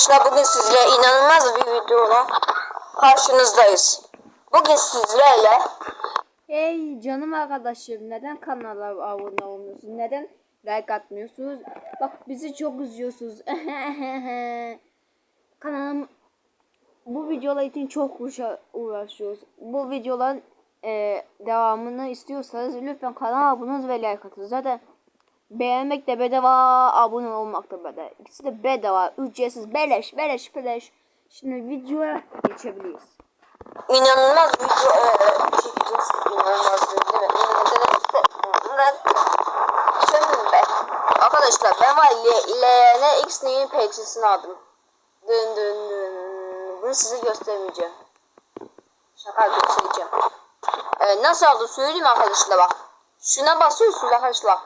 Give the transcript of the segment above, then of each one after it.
Arkadaşlar bugün sizle inanılmaz bir videoyla karşınızdayız. Bugün sizlerle Hey canım arkadaşım neden kanala abone olmuyorsunuz? Neden like atmıyorsunuz? Bak bizi çok üzüyorsunuz. Kanalım bu videolar için çok uğraşıyoruz. Bu videoların e, devamını istiyorsanız lütfen kanala abone ve like atın. Zaten beğenmek de bedava, abone olmak da bedava. İkisi de bedava, ücretsiz, beleş, beleş, beleş. Şimdi videoya geçebiliriz. inanılmaz video e, çekeceğiz. İnanılmaz değil mi? Şimdi be. Arkadaşlar ben var Leğene X neyin peksisini aldım. Dın dın dın. Bunu size göstermeyeceğim. Şaka göstereceğim. Ee, nasıl aldı söyleyeyim arkadaşlar bak. Şuna basıyorsunuz arkadaşlar.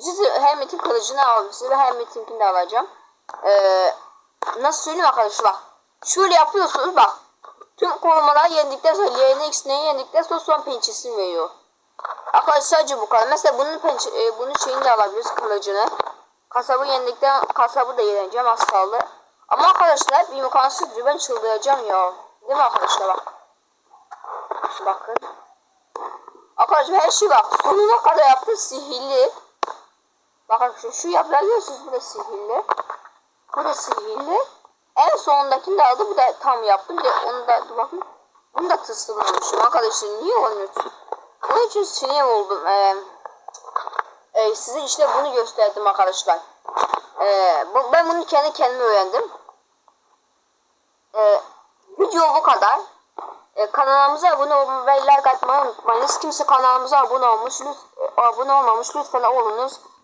Size hem Metin kılıcını almışsınız ve hem Metin'kini de alacağım. Ee, nasıl söyleyeyim arkadaşlar. Şöyle yapıyorsunuz bak. Tüm korumalar yendikten sonra X neyi yendikten sonra son pençesini veriyor. Arkadaşlar sadece bu kadar. Mesela bunun pençe, e, bunun şeyini de alabiliriz kılıcını. Kasabı yendikten kasabı da yeneceğim az kaldı. Ama arkadaşlar bir imkansız diyor ben çıldıracağım ya. Değil mi arkadaşlar bak. Bakın. Arkadaşlar her şey bak. Sonuna kadar yaptı sihirli. Bakın şu, şu yaprağı görüyorsunuz bu da sihirli. Bu da sihirli. En sondakini de aldı. Bu da tam yaptım. Bir de onu da bakın. Bunu da tırstırmamışım. Arkadaşlar niye olmuyor? Onun için sinir oldum. Ee, e, size işte bunu gösterdim arkadaşlar. Ee, bu, ben bunu kendi kendime öğrendim. Ee, video bu kadar. Ee, kanalımıza abone olmayı ve like atmayı unutmayınız. Kimse kanalımıza abone olmuş, lütfen, abone olmamış lütfen olunuz.